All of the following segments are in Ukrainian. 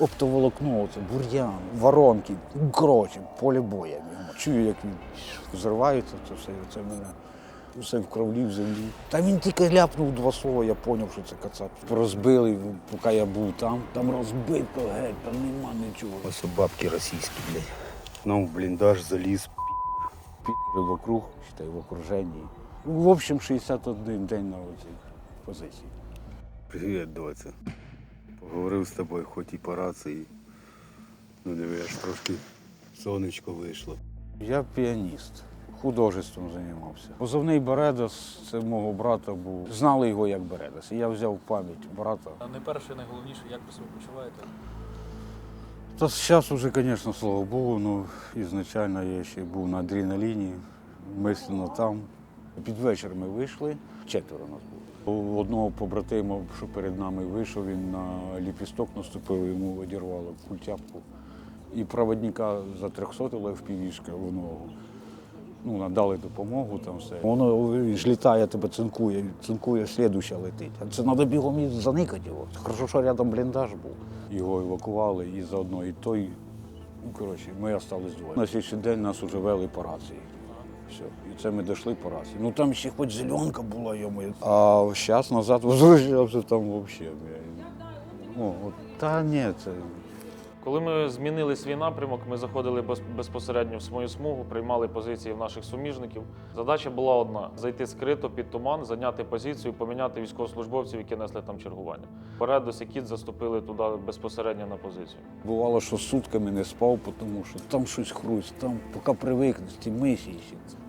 Оптоволокно, це бур'ян, воронки, коротше, поле боя. Чую, як він взривається, це все, це мене все в кровлі, в землі. Та він тільки ляпнув два слова, я зрозумів, що це кацап. Розбили, поки я був там. Там розбито геть, там нема нічого. Ось бабки російські, блядь. Ну, бліндаж заліз. Пі***ли вокруг, считай, в окруженні. В общем, 61 день на оцій позиції. Привіт, доця. Поговорив з тобою, хоч і по рації. Ну, диви, аж трошки сонечко вийшло. Я піаніст, художеством займався. Позивний Бередас, це мого брата був. Знали його як Бередас. І я взяв пам'ять брата. А не перше, найголовніше, як ви себе почуваєте? Та зараз вже, звісно, слава Богу, ну ізначально я ще був на адреналіні, мислено там. Під вечір ми вийшли, четверо нас було. Одного побратима, що перед нами вийшов, він на ліпісток наступив, йому одірвало культяпку. І проводника затрьохсотили в півішка в ногу. Ну, надали допомогу там все. Воно ж літає, тебе цинкує, цинкує, слідуща летить. А це треба бігом і заникати його. Хорошо, що рядом бліндаж був. Його евакували і заодно і той. Ну, коротше, ми залишились двоє. На слідчий день нас вже вели по рації. Все. І це ми дійшли по рації. Ну там ще хоч зеленка була, йому. А зараз назад возвращався там взагалі. Ну, от, та ні, це Коли ми змінили свій напрямок, ми заходили без- безпосередньо в свою смугу, приймали позиції в наших суміжників. Задача була одна: зайти скрито під туман, зайняти позицію, поміняти військовослужбовців, які несли там чергування. Передос і кіт заступили туди безпосередньо на позицію. Бувало, що сутками не спав, тому що там щось хруст, там поки привикнеш, ті миші.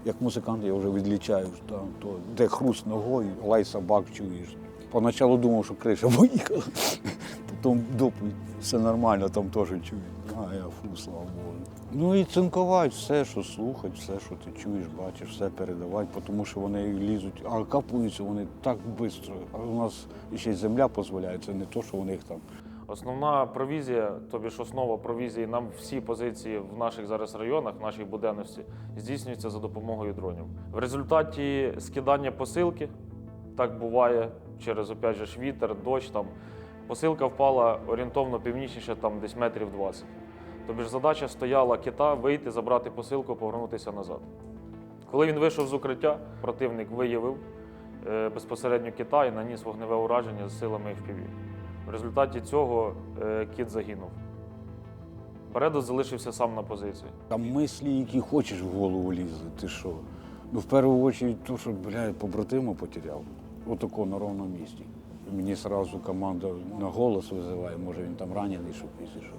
Як музикант я вже відлічаю, там то де хруст ногою, лай собак чуєш. Поначалу думав, що криша поїхала, потім доповідь, все нормально, там теж чую. А я фу, слава Богу. Ну і цинкувати все, що слухати, все, що ти чуєш, бачиш, все передавати, тому що вони лізуть, а капуються вони так швидко. А у нас ще й земля дозволяє, це не то, що у них там. Основна провізія, тобі ж основа провізії, нам всі позиції в наших зараз районах, в нашій буденності, здійснюються за допомогою дронів. В результаті скидання посилки, так буває через опять же вітер, дощ там. Посилка впала орієнтовно північніше, там десь метрів 20. Тобі ж задача стояла кита вийти, забрати посилку, повернутися назад. Коли він вийшов з укриття, противник виявив е, безпосередньо кита і наніс вогневе ураження з силами FPV. В результаті цього е, кіт загинув. Бередос залишився сам на позиції. Там мислі, які хочеш в голову лізли, ти що? Ну, в першу чергу, то, що, бля, побратима потеряв. Отако на ровному місці. Мені одразу команда на голос визиває, може він там ранений, щоб що.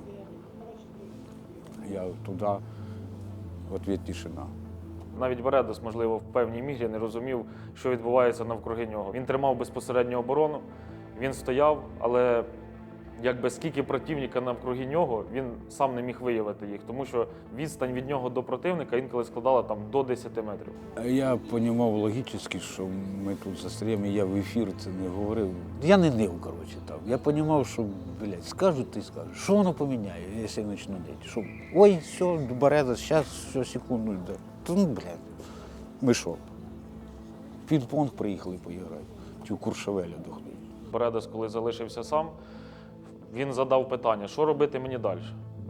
Я туди, в відповідь тишина. Навіть Бередос, можливо, в певній мірі не розумів, що відбувається навкруги нього. Він тримав безпосередньо оборону, він стояв, але якби скільки противника навкруги нього, він сам не міг виявити їх, тому що відстань від нього до противника інколи складала там до 10 метрів. Я розумів логічно, що ми тут застряємо, я в ефір це не говорив. Я не нив, коротше, там. Я розумів, що, блядь, скажуть, ти скажеш. Що воно поміняє, якщо я почну дати? Що, ой, все, береза, зараз, все, секунду йде. Та ну, блядь, ми що? В Пінг-понг приїхали поіграти. Чи в Куршавеля дохнуть. Бередос, коли залишився сам, він задав питання, що робити мені далі.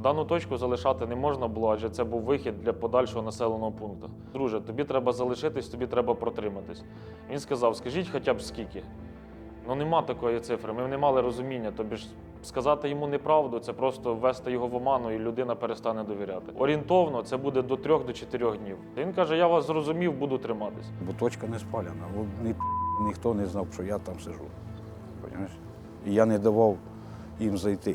Дану точку залишати не можна було, адже це був вихід для подальшого населеного пункту. Друже, тобі треба залишитись, тобі треба протриматись. Він сказав: скажіть хоча б скільки. Ну нема такої цифри. Ми не мали розуміння. Тобі ж сказати йому неправду, це просто ввести його в оману, і людина перестане довіряти. Орієнтовно це буде до трьох до чотирьох днів. Він каже: Я вас зрозумів, буду триматись. Бо точка не спалена. От ні, ніхто не знав, що я там сижу. І я не давав їм зайти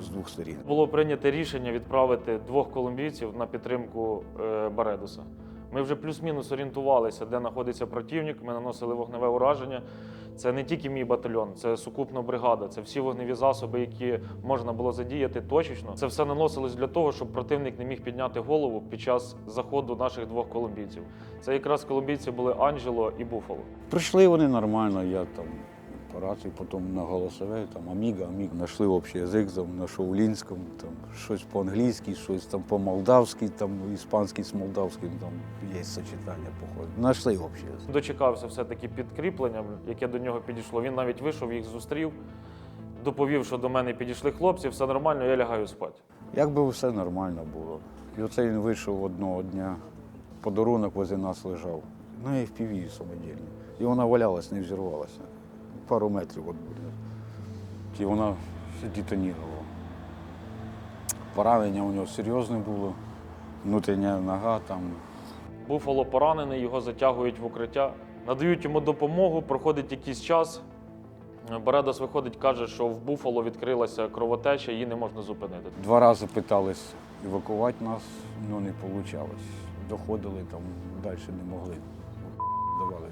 з двох сторін. Було прийнято рішення відправити двох колумбійців на підтримку е, Баредоса. Ми вже плюс-мінус орієнтувалися, де знаходиться противник. Ми наносили вогневе ураження. Це не тільки мій батальйон, це сукупна бригада, це всі вогневі засоби, які можна було задіяти точечно. Це все наносилось для того, щоб противник не міг підняти голову під час заходу наших двох колумбійців. Це якраз колумбійці були Анджело і Буфало. Прийшли вони нормально, я там по рації, потім на голосове, там Аміга, Аміг, знайшли общий язик, там, на шоулінському, там щось по-англійськи, щось там по-молдавськи, там іспанський з молдавським, там є сочетання, походу. Знайшли общий язик. Дочекався все-таки підкріплення, яке до нього підійшло. Він навіть вийшов, їх зустрів. доповів, що до мене підійшли хлопці, все нормально, я лягаю спати. Якби все нормально було. І оце він вийшов одного дня, подарунок возле нас лежав. На FPV самодільні. І вона валялась, не взірвалася. Пару метрів от буде. І вона детонувала. Поранення у нього серйозне було, внутрішня нога там. Буфало поранений, його затягують в укриття, надають йому допомогу, проходить якийсь час. Бередас виходить, каже, що в Буфало відкрилася кровотеча, її не можна зупинити. Два рази питались евакувати нас, але не вийшло. Доходили там, далі не могли. Давали.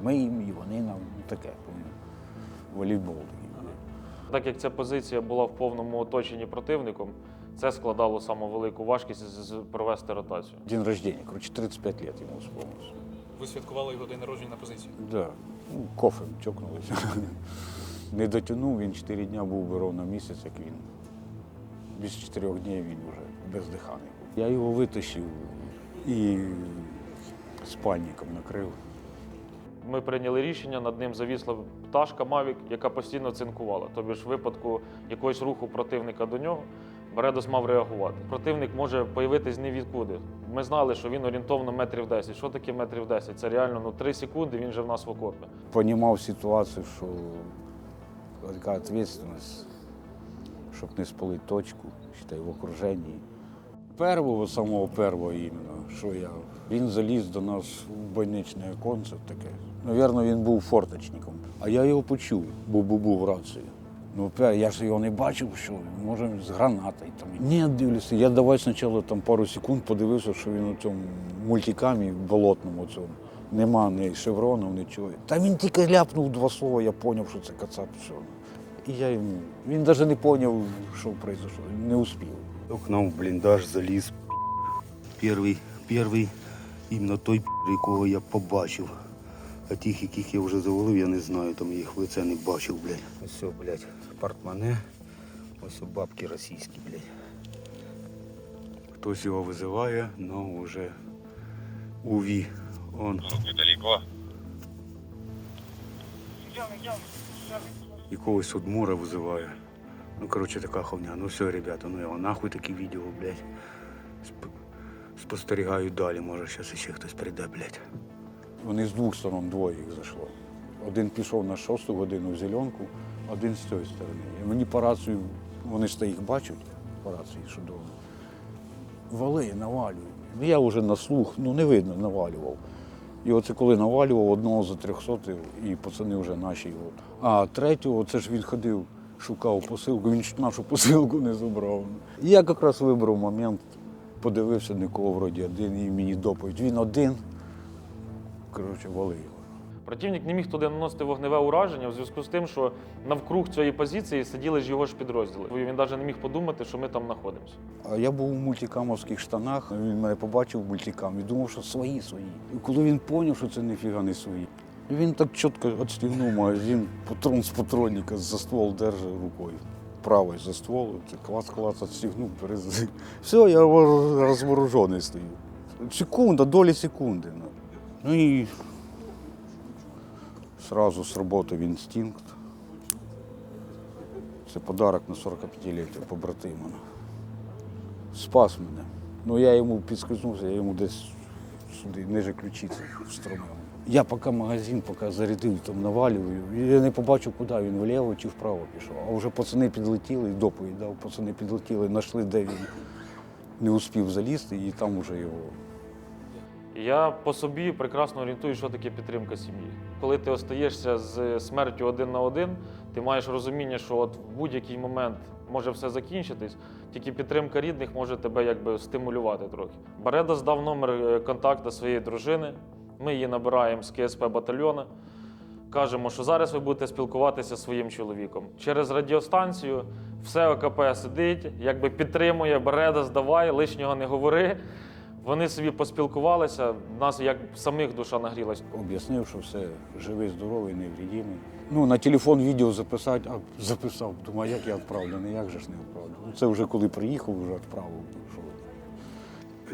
І ми їм, і вони нам. Ну, таке. Волейбол. Так як ця позиція була в повному оточенні противником, це складало саму велику важкість провести ротацію. День рождения, короче, 35 лет ему исполнилось. Ви святкували його день народження на позиції. Да. Ну, кофем чокнулися. Не дотягнув, він 4 дня був би ровно місяць, як він. Без 4 днів він вже бездиханий був. Я його витащив і спальником накрив. Ми прийняли рішення, над ним завісла пташка Мавік, яка постійно цинкувала. Тобі в випадку якогось руху противника до нього, Бередос мав реагувати. Противник може появитись не відкуди. Ми знали, що він орієнтовно метрів 10. Що таке метрів 10? Це реально ну, 3 секунди, він вже в нас в окопі. Понімав ситуацію, що така відповідальність, щоб не спалити точку, считай, в окруженні. Первого, самого первого іменно, що я. Він заліз до нас в больничне оконце таке. Навірно, він був форточником. А я його почув, бо був в рації. Ну, я ж його не бачив, що може з гранатою там. Ні, дивлюся. Я давай спочатку там пару секунд подивився, що він у цьому мультикамі болотному цьому. Нема ні шевронів, нічого. Та він тільки ляпнув два слова, я зрозумів, що це кацап. Все. І я йому. Він навіть не зрозумів, що произошло. Не успів. К нам в бліндаж заліз. Перший, перший, іменно той, якого я побачив. А тих, яких я вже завалив, я не знаю, там я їх в лице не бачив, блядь. Ось, все, блядь, портмоне. Ось бабки російські, блядь. Хтось його визиває, але вже уві. Он. Якогось одмора визиває. Ну, коротше, така ховня. Ну все, ребята, ну його нахуй такі відео, блядь. Сп- Спостерігаю далі, може зараз ще хтось прийде, блядь. Вони з двох сторон двоє їх зайшло. Один пішов на шосту годину в зеленку, один з цієї сторони. І мені по рацію, вони ж їх бачать по рації, що дома. Вали, навалюй. Ну, Я вже на слух, ну не видно, навалював. І оце коли навалював одного за трьохсотих, і пацани вже наші його. А третього, це ж він ходив, шукав посилку, він нашу посилку не забрав. І я якраз вибрав момент, подивився, нікого вроді один, і мені доповідь. Він один, коротше, вали його. Противник не міг туди наносити вогневе ураження в зв'язку з тим, що навкруг цієї позиції сиділи ж його ж підрозділи. Він навіть не міг подумати, що ми там знаходимося. А я був у мультикамовських штанах, він мене побачив в мультикам і думав, що свої свої. І коли він зрозумів, що це ніфіга не свої, він так чітко відстігнув магазин, патрон з патронника за ствол держав рукою. Правий за ствол, клац-клац відстігнув, перез... Все, я розворожений стою. Секунда, долі секунди. ну. Ну і сразу сработав інстинкт. Це подарок на 45-ліття побратима. Спас мене. Ну я йому підскользнувся, я йому десь сюди, ниже ключиці встромив. Я поки магазин, поки зарядив, там навалюю, я не побачив, куди він вліво чи вправо пішов. А вже пацани підлетіли, доповідь дав, пацани підлетіли, знайшли, де він не успів залізти, і там вже його. Я по собі прекрасно орієнтую, що таке підтримка сім'ї. Коли ти остаєшся з смертю один на один, ти маєш розуміння, що от в будь-який момент може все закінчитись, тільки підтримка рідних може тебе якби стимулювати трохи. Бареда здав номер е, контакту своєї дружини. Ми її набираємо з КСП батальйону. Кажемо, що зараз ви будете спілкуватися зі своїм чоловіком. Через радіостанцію все ОКП сидить, якби підтримує Береда, здавай, лишнього не говори. Вони собі поспілкувалися, в нас як самих душа нагрілась. Об'яснив, що все живий, здоровий, невредимий. Ну, на телефон відео записати, а записав. Думаю, як я відправлю, не як же ж не відправлю. Ну, це вже коли приїхав, вже відправив. Що...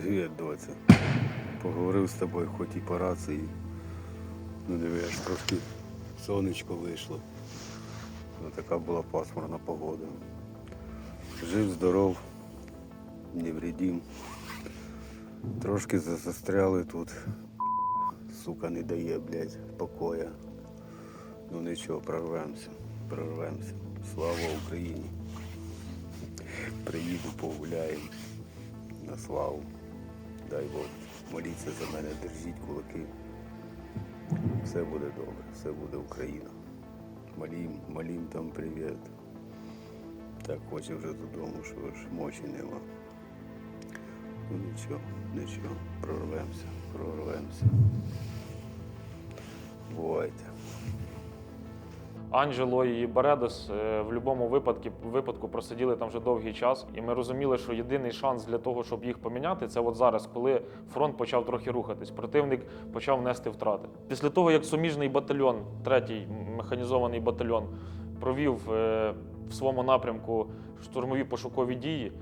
Привіт, доця. Поговорив з тобою, хоч і по рації. Ну, диви, трошки сонечко вийшло. така була пасмурна погода. Жив, здоров, невредим. Трошки застряли тут. Сука не дає, блядь, покоя. Ну нічого, прорвемося, прорвемося. Слава Україні. Приїду, погуляємо на славу. Дай Бог, моліться за мене, держіть кулаки. Все буде добре, все буде Україна. Малім, малім там привіт. Так хоче вже додому, що ж мочі нема. Ну нічого, нічого, прорвемося, прорвемося. Бувайте. Анджело і Бередос е, в будь-якому випадку, випадку просиділи там вже довгий час, і ми розуміли, що єдиний шанс для того, щоб їх поміняти, це от зараз, коли фронт почав трохи рухатись. Противник почав нести втрати. Після того, як суміжний батальйон, третій механізований батальйон, провів е, в своєму напрямку штурмові пошукові дії.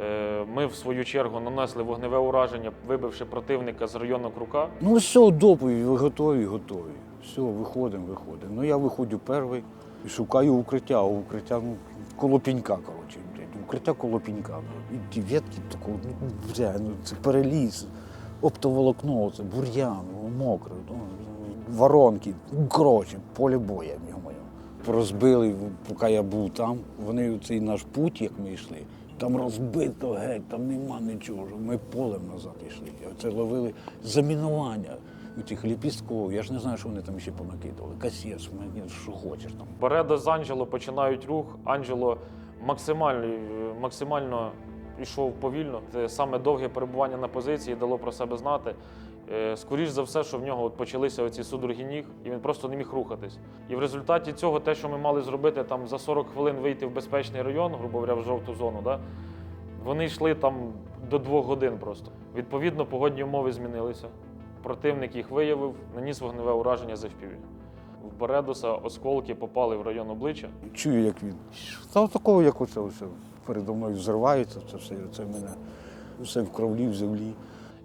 Е, Ми, в свою чергу, нанесли вогневе ураження, вибивши противника з району Крука. Ну все, доповідь, готові, готові. Все, виходимо, виходимо. Ну я виходжу перший і шукаю укриття, укриття ну, коло пінька, коротше. Укриття коло пінька. І ті ветки такого, ну, бля, ну це переліз, оптоволокно, це бур'ян, ну, мокре, ну, воронки. Коротше, поле боя. Розбили, поки я був там. Вони цей наш путь, як ми йшли, там розбито геть, там нема нічого. Ми полем назад йшли. Оце ловили замінування у цих ліпістков. Я ж не знаю, що вони там ще понакидували. Касєс, що хочеш там. Береда з Анджело починають рух. Анджело максимально, максимально йшов повільно. Це саме довге перебування на позиції дало про себе знати. Е, Скоріш за все, що в нього от почалися оці судороги ніг, і він просто не міг рухатись. І в результаті цього, те, що ми мали зробити, там за 40 хвилин вийти в безпечний район, грубо говоря, в жовту зону, да? вони йшли там до двох годин просто. Відповідно, погодні умови змінилися. Противник їх виявив, наніс вогневе ураження з FPV. В Бередоса осколки попали в район обличчя. Чую, як він. Та такого, як оце все передо мною взривається, це все, це мене все в кровлі, в землі.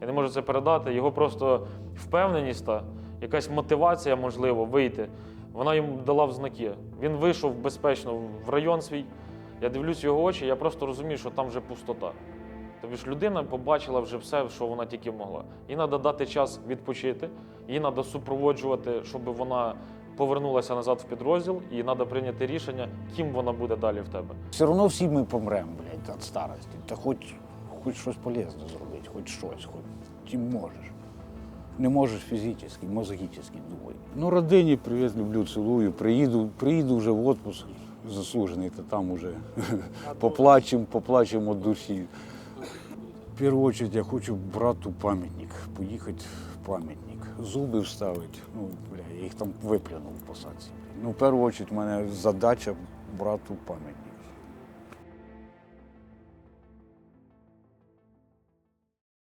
Я не можу це передати. Його просто впевненість та якась мотивація, можливо, вийти. Вона йому дала в знаки. Він вийшов безпечно в район свій. Я дивлюсь його очі, я просто розумію, що там вже пустота. Тобто ж людина побачила вже все, що вона тільки могла. Їй треба дати час відпочити, їй треба супроводжувати, щоб вона повернулася назад в підрозділ, і треба прийняти рішення, ким вона буде далі в тебе. Все одно всі ми помремо, блядь, від старості. Та хоч, хоч щось полезне зробити, хоч щось, хоч чим можеш. Не можеш фізично, мозгічно думай. Ну, родині привіт, люблю, цілую. Приїду, приїду вже в відпуск заслужений, то там уже поплачемо, поплачемо від душі. В першу чергу я хочу брату пам'ятник, поїхати в пам'ятник, зуби вставити. Ну, бля, я їх там виплюнув в посадці. Ну, в першу чергу, в мене задача брату пам'ятник.